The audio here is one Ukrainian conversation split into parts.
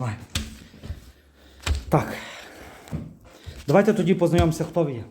Давай. Так. Давайте тоді познайомимося, хто ви є.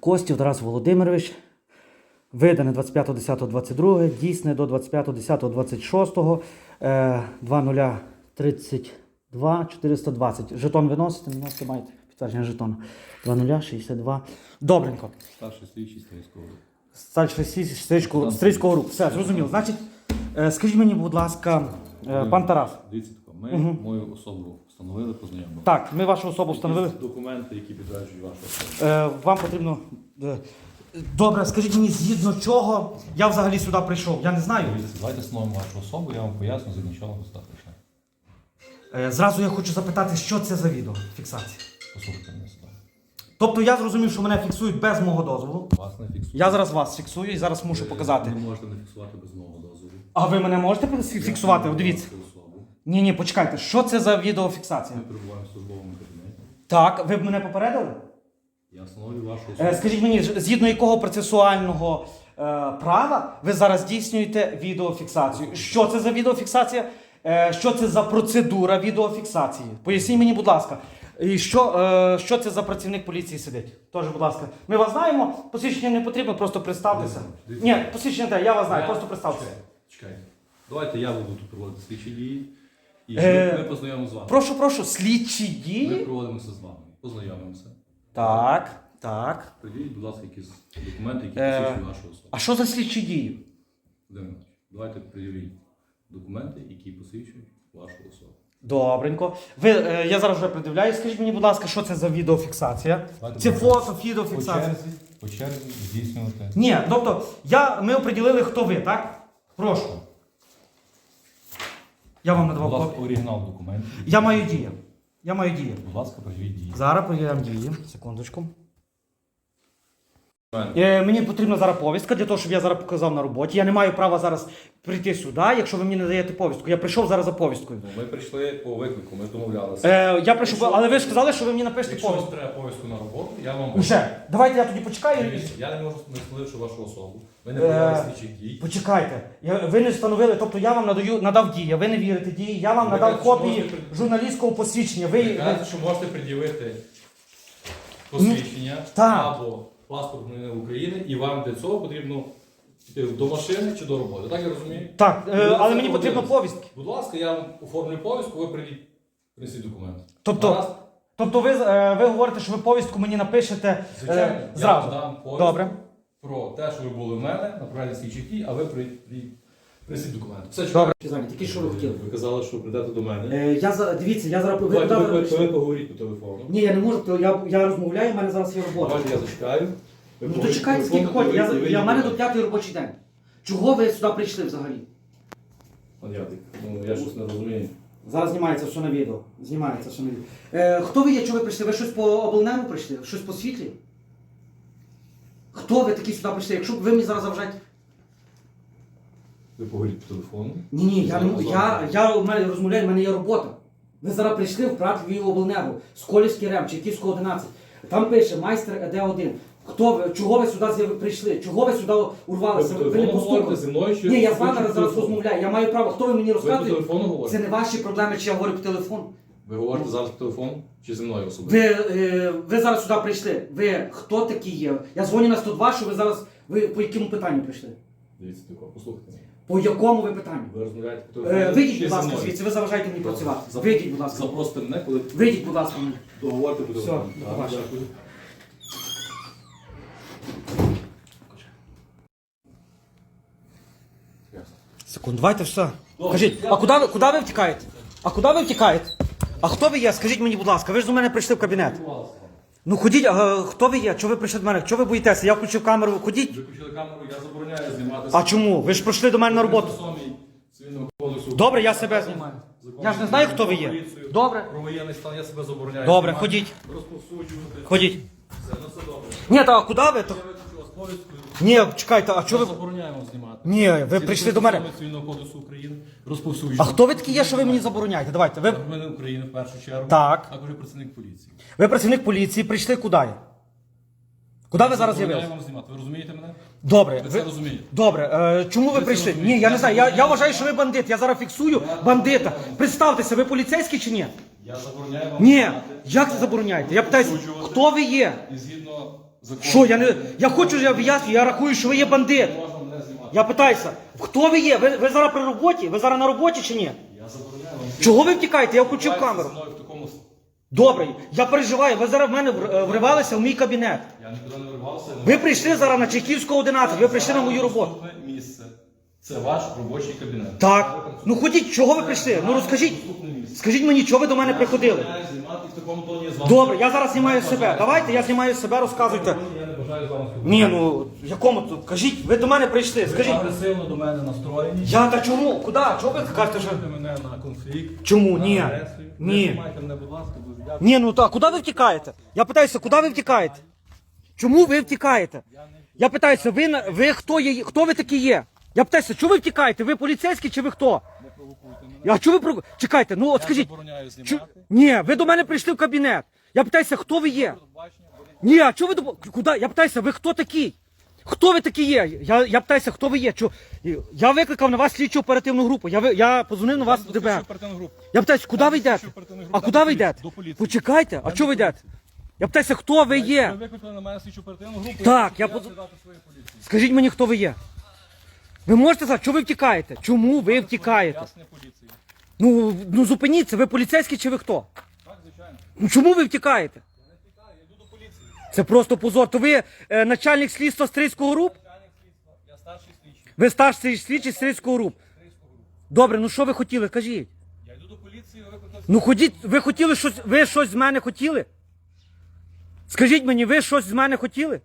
Костів Тарас Володимирович. Видане 25.10.22, дійсне до 25.10.26, е, 2032 420. Жетон виносите, виносите, маєте підтвердження жетону. 2062. Добренько. Старший слідчий Стрийського Старший стрічку стрільського. Все, зрозуміло. Значить, е, скажіть мені, будь ласка, е, пан Тарас. Дивіться тако, ми Мгм. мою особу встановили, познайомили. Так, ми вашу особу встановили. Якісь Документи, які підтверджують вашу особу. Е, вам потрібно. е, Добре, скажіть мені, згідно чого я взагалі сюди прийшов. Я не знаю. Дивіться, Давайте встановимо вашу особу, я вам поясню, згідно чого ви сюди прийшли. Е, зразу я хочу запитати, що це за відео фіксація. Послухайте. Тобто я зрозумів, що мене фіксують без мого дозволу. Вас не фіксують. Я зараз вас фіксую і зараз мушу Ви показати. Не можете не фіксувати без мого дозволу. А ви мене можете фіксувати? От Дивіться. Ні, ні, почекайте, що це за відеофіксація? Ми перебуваємо в службовому кабінеті. Так, ви б мене попередили? Я встановлю вашу особу. Е, Скажіть мені, ж- згідно якого процесуального е, права ви зараз здійснюєте відеофіксацію? Що це за відеофіксація? Е, що це за процедура відеофіксації? Поясніть мені, будь ласка. І що, е, що це за працівник поліції сидить? Тож, будь ласка, ми вас знаємо, посвідчення не потрібно, просто представтеся. Дивіться. Ні, посвідчення те, я вас знаю, Я- просто представтеся. Чекайте, Чекайте. Давайте я буду тут проводити слідчі дії. І Е, ми познайомимося з вами. Прошу, прошу, слідчі Ми дії. проводимося з вами. Познайомимося. Так, так. Приділіть, будь ласка, якісь документи, які Е, посвідчують вашу особу. А що за слідчі дії? Володимир Іванович, давайте пред'явіть документи, які посвідчують вашу особу. Добренько. Ви, е, я зараз вже придивляю. Скажіть мені, будь ласка, що це за відеофіксація? Давайте Це будемо фото, відеофіксація. по черзі здійснювати. Ні, тобто я, ми оприділили, хто ви, так? Прошу. Я вам Будь надавав ласка, копію. оригінал документів. Я маю дії. Я маю дії. Будь ласка, приділіть дії. Зараз перевіряємо дії. Секундочку. Е, мені потрібна зараз повістка для того, щоб я зараз показав на роботі. Я не маю права зараз прийти сюди, якщо ви мені не даєте повістку. Я прийшов зараз за повісткою. Ну, Ми прийшли по виклику, ми домовлялися. Е, я прийшов, але ви ж сказали, що ви мені напишете Якщо вам повістку. треба повістку на роботу, я вам Уже. Давайте я тоді почекаю. і- Дивіться, Я не можу не встановивши вашу особу. Ви не Е, провели слідчих дій. Почекайте, я, ви не встановили, тобто я вам надаю, надав дії, ви не вірите дії, я вам Ви надав кажете, що копії можете при- журналістського посвідчення. Ви, Ви ви, кажете, що можете пред'явити посвідчення так. або паспорт громадянина України, і вам для цього потрібно йти до машини чи до роботи. Так я розумію? так, е, але мені потрібно повістки. Будь ласка, я вам оформлю повістку, ви прийдіть, принесіть документи. Тобто, Гаразд? тобто ви, е, ви говорите, що ви повістку мені напишете е, Звичайно, я зразу. вам дам повістку Добре. про те, що ви були в мене на правильній слідчих дій, а ви прийдіть, принесіть документи. Все Добре. Тільки що ви хотіли? Ви казали, що прийдете до мене. Е, я за, дивіться, я зараз Давайте ви, ви, ви поговоріть по телефону. Ні, я не можу, то я, я розмовляю, в мене зараз є робота. Давайте я зачекаю. Ви Ну то поговоріть чекайте, по скільки телефону, хочете. Я, ви я, в мене до п'ятий робочий день. Чого ви сюди прийшли взагалі? Пан Ядик, ну я щось не розумію. Зараз знімається все на відео. Знімається все на відео. Е, хто ви є? Чого ви прийшли? Ви щось по обленеру прийшли? Щось по світлі? Хто ви такі сюди прийшли? Якщо б ви мені зараз заважаєте. Ви поговоріть по телефону. Ні, ні, я, не, м- я, я у мене розмовляю, в мене є робота. Ви зараз прийшли в прат Львів обленерго, Сколівський рем, Чайківського 11. Там пише майстер Д1. Хто ви? Чого ви сюди прийшли? Чого ви сюди урвалися? Ви Ви, не постукали? зі мною чи Ні, я з вами зараз розмовляю. Я маю право. Хто ви мені Ви по розказуєте? телефону говорите? Це не ваші проблеми, чи я говорю по телефону. Ви говорите зараз по телефону чи зі мною особисто? Ви, е, ви зараз сюди прийшли. Ви хто такі є? Я дзвоню на 102, що ви зараз. Ви по якому питанню прийшли? Дивіться, тако, послухайте мене. По якому ви питанню? Ви розмовляєте по телефону. Е, вийдіть, чи будь зі ласка, мною? звідси, ви заважаєте мені працювати. Вийдіть, будь ласка. Запросите мене, коли Вийдіть, будь ласка, мені. договорите по Все, до побачення. Секунду, давайте все. Кажіть, а куди ви, куди ви втікаєте? А куди ви втікаєте? А хто ви є? Скажіть мені, будь ласка, ви ж до мене прийшли в кабінет. Ну ходіть, а, хто ви є? Чого ви прийшли до мене? Чого ви боїтеся? Я включив камеру, ходіть. Ви включили камеру, я забороняю зніматися. А чому? Ви ж прийшли до мене на роботу. Цивільного кодексу. Добре, я себе знімаю. Закон Я ж не знаю, хто ви є. поліцію, Добре. Про воєнний стан я себе забороняю. Добре, знімати, ходіть. Розповсюджувати. Ходіть. Все, ну все добре. Ні, та а куди ви? То... Ні, чекайте, а Я чого ви. забороняю вам знімати. Ні, ви прийшли до мене. Цивільного кодексу України. А хто ви такі є, що ви мені забороняєте? Давайте. Ви, Громадянин України в першу чергу. Так. Також і працівник поліції. ви працівник поліції, прийшли куди? Куди ви зараз Забороняю з'явилися? вам знімати. Ви розумієте мене? Добре, Ви це розумієте? Добре, е, чому ви прийшли? розумієте? Ні, я не знаю. Я, я вважаю, що ви бандит. Я зараз фіксую бандита. Представтеся, ви поліцейський чи ні? Я забороняю вам Ні. знімати. Як це забороняєте? Я питаюся, хто ви є? І згідно Що, я не. Я хочу, я в'ясню, я рахую, що ви є бандит. Можна мене знімати. Я питаюся, хто ви є? Ви, ви зараз при роботі? Ви зараз на роботі чи ні? Я забороняю вам Чого ви втікаєте? Я включив Буваєте камеру. зі мною в такому... с- Добре, я переживаю, ви зараз в мене вр- е, вривалися в мій кабінет. Я нікуди не вирвався. Ви прийшли зараз на Чайківську 11, ви прийшли на мою роботу. Місце. Це ваш робочий кабінет. Так. Ну ходіть, чого ви прийшли? Ну розкажіть. Скажіть мені, чого ви до мене приходили? Я знімати в такому тоні з вами. Добре, я зараз знімаю себе. Давайте, я знімаю себе, розказуйте. Я не бажаю з вами спілкуватися. Ні, ну якому тут? Кажіть, ви до мене прийшли. Ви Скажіть. агресивно до мене настроєні. Я та чому? Куди? Чого ви кажете, що? Мене на конфлікт. Чому? на Ні. агресію. Ні. знімайте мене, будь ласка, дуже дякую. Ні, ну так, куди ви втікаєте? Я питаюся, куди ви втікаєте? Чому ви втікаєте? Я питаюся, ви, на- ви хто є? Хто ви такі є? Я питаюся, чого ви втікаєте? Ви поліцейські чи ви хто? Не провокуйте мене. А чого ви про... Чекайте, ну от Я скажіть. забороняю Чу... знімати. Ні, ви до мене прийшли в кабінет. Я питаюся, хто ви є? Бачення. Ні, а чого ви до куди? Я питаюся, ви хто такий? Хто ви такі є? Я, я питаюся, хто ви є? Чо... Я викликав на вас слідчу оперативну групу. Я, ви... я позвонив на вас в ДБР. Я питаюся, куди ви йдете? слідчу оперативну групу, А там куди ви до йдете? до поліції. Почекайте, а чого ви до йдете? Я питаюся, хто ви є? Ви викликали на мене слідчу оперативну групу. Так, я я хочу передати своїй поліції. Скажіть мені, хто ви є? Ви можете сказати, чого ви втікаєте? Чому ви втікаєте? Ясне поліції. Ну, ну зупиніться, ви поліцейські чи ви хто? Так, звичайно. Ну чому ви втікаєте? Я не тікаю, я йду до поліції. Це просто позор. То ви е, начальник слідства Стрийського РУП? Начальник слідства. Я старший слідчий. Ви старший слідчий Стрийського РУП. Добре, ну що ви хотіли? Кажіть. Я йду до поліції, ви. Ну ходіть, ви хотіли щось, ви щось з мене хотіли? Скажіть мені, ви щось з мене хотіли?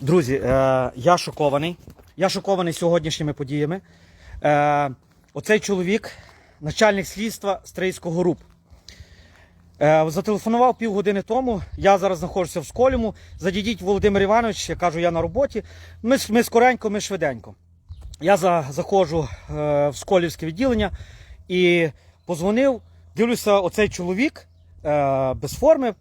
Друзі, е, я шокований. Я шокований сьогоднішніми подіями. Е, оцей чоловік, начальник слідства Стрийського РУП. Е, зателефонував півгодини тому. Я зараз знаходжуся в Сколіму. Задідіть Володимир Іванович, я кажу, я на роботі. Ми, ми скоренько, ми швиденько. Я за, заходжу е, в Сколівське відділення і позвонив. Дивлюся, оцей чоловік е, без форми.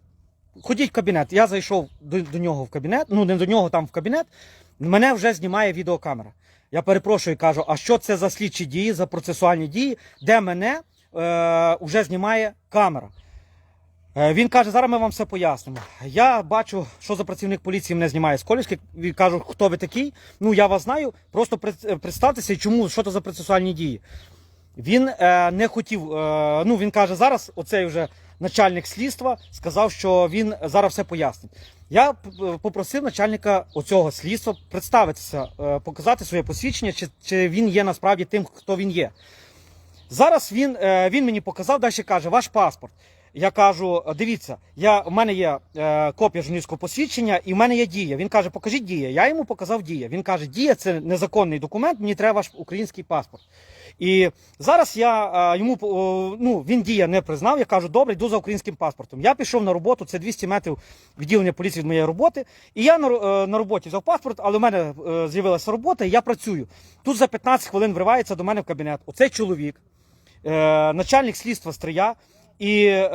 Ходіть в кабінет. Я зайшов до, до нього в кабінет, ну не до нього там в кабінет. Мене вже знімає відеокамера. Я перепрошую, кажу, а що це за слідчі дії, за процесуальні дії, де мене е, вже знімає камера. Е, Він каже, зараз ми вам все пояснимо. Я бачу, що за працівник поліції мене знімає з Колівськи. Він кажу, хто ви такий? Ну я вас знаю. Просто е, представтеся, чому, що це за процесуальні дії. Він е, не хотів. Е, ну він каже, зараз оцей вже начальник слідства сказав, що він зараз все пояснить. Я попросив начальника оцього слідства представитися, е, показати своє посвідчення, чи, чи він є насправді тим, хто він є. Зараз він, е, він мені показав, далі каже, ваш паспорт. Я кажу, дивіться, я, у мене є е, копія журналістського посвідчення і в мене є дія. Він каже, покажіть дія. Я йому показав дія. Він каже, дія це незаконний документ, мені треба ваш український паспорт. І зараз я е, йому о, ну, він дія не признав. Я кажу, добре, йду за українським паспортом. Я пішов на роботу, це 200 метрів відділення поліції від моєї роботи. І я на, е, на роботі взяв паспорт, але в мене е, з'явилася робота, і я працюю. Тут за 15 хвилин вривається до мене в кабінет. Оцей чоловік е, начальник слідства Стрия, і е,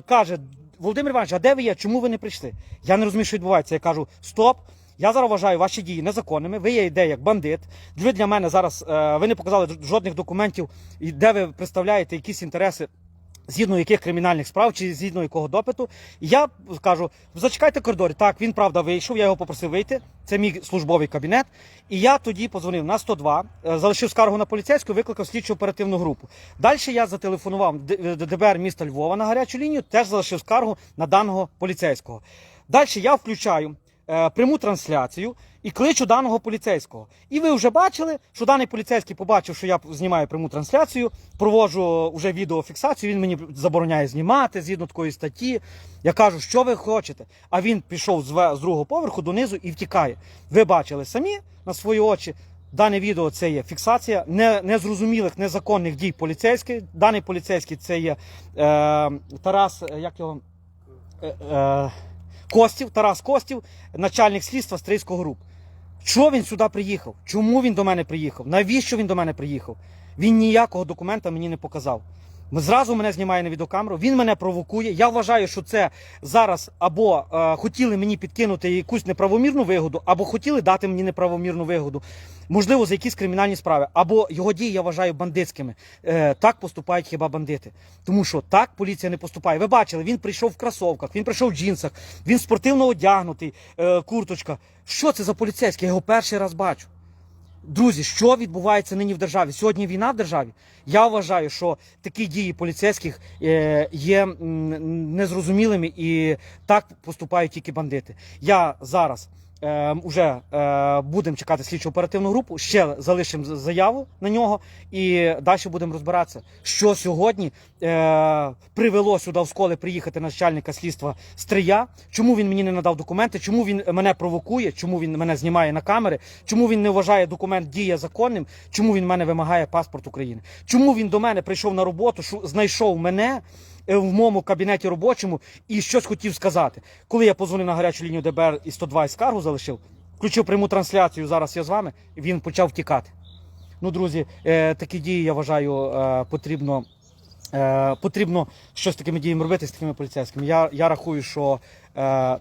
каже: Володимир Іванович, а де ви є? Чому ви не прийшли? Я не розумію, що відбувається. Я кажу: стоп. Я зараз вважаю ваші дії незаконними. Ви є йде як бандит. Ви для мене зараз е, ви не показали жодних документів, де ви представляєте якісь інтереси. Згідно яких кримінальних справ чи згідно якого допиту, я кажу: зачекайте коридорі. Так, він правда вийшов. Я його попросив вийти. Це мій службовий кабінет. І я тоді позвонив на 102, е, залишив скаргу на поліцейську, викликав слідчу оперативну групу. Далі я зателефонував ДБР міста Львова на гарячу лінію, теж залишив скаргу на даного поліцейського. Далі я включаю е, пряму трансляцію і кличу даного поліцейського. І ви вже бачили, що даний поліцейський побачив, що я знімаю пряму трансляцію, проводжу вже відеофіксацію. Він мені забороняє знімати згідно такої статті. Я кажу, що ви хочете. А він пішов з, другого поверху донизу і втікає. Ви бачили самі на свої очі. Дане відео це є фіксація незрозумілих незаконних дій поліцейських. Даний поліцейський це є е, Тарас, е, як його е, е, Костів, Тарас Костів, начальник слідства Стрийського груп. Чого він сюди приїхав? Чому він до мене приїхав? Навіщо він до мене приїхав? Він ніякого документа мені не показав. Зразу мене знімає на відеокамеру, він мене провокує. Я вважаю, що це зараз або е, хотіли мені підкинути якусь неправомірну вигоду, або хотіли дати мені неправомірну вигоду, можливо, за якісь кримінальні справи, або його дії я вважаю бандитськими. Е, так поступають хіба бандити. Тому що так поліція не поступає. Ви бачили, він прийшов в кросовках, він прийшов в джинсах, він спортивно одягнутий, е, курточка. Що це за поліцейський? Я його перший раз бачу. Друзі, що відбувається нині в державі? Сьогодні війна в державі. Я вважаю, що такі дії поліцейських е, є незрозумілими і так поступають тільки бандити. Я зараз е, вже е, будемо чекати слідчу оперативну групу, ще залишимо заяву на нього і далі будемо розбиратися, що сьогодні е, привело сюди в школи приїхати начальника слідства Стрия. Чому він мені не надав документи? Чому він мене провокує? Чому він мене знімає на камери? Чому він не вважає документ дія законним? Чому він мене вимагає паспорт України? Чому він до мене прийшов на роботу, шу- знайшов мене? Е, В моєму кабінеті робочому і щось хотів сказати. Коли я позвонив на гарячу лінію ДБР і 102 і скаргу залишив, включив пряму трансляцію. Зараз я з вами. і Він почав тікати. Ну, друзі, е, такі дії я вважаю е, потрібно. Е, потрібно щось такими діями робити з такими поліцейськими. Я, я рахую, що е,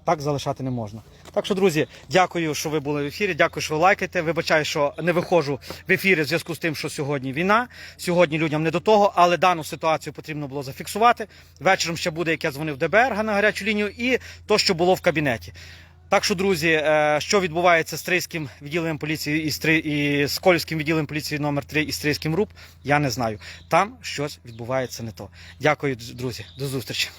так залишати не можна. Так що, друзі, дякую, що ви були в ефірі. Дякую, що ви лайкаєте. Вибачаю, що не виходжу в ефірі в зв'язку з тим, що сьогодні війна. Сьогодні людям не до того, але дану ситуацію потрібно було зафіксувати. Вечором ще буде, як я дзвонив ДБР на гарячу лінію, і то, що було в кабінеті. Так що, друзі, е, що відбувається з Трийським відділенням поліції і, Стри... і з Кольським відділенням поліції номер 3 і Стрийським РУП, я не знаю. Там щось відбувається не то. Дякую, друзі. До зустрічі.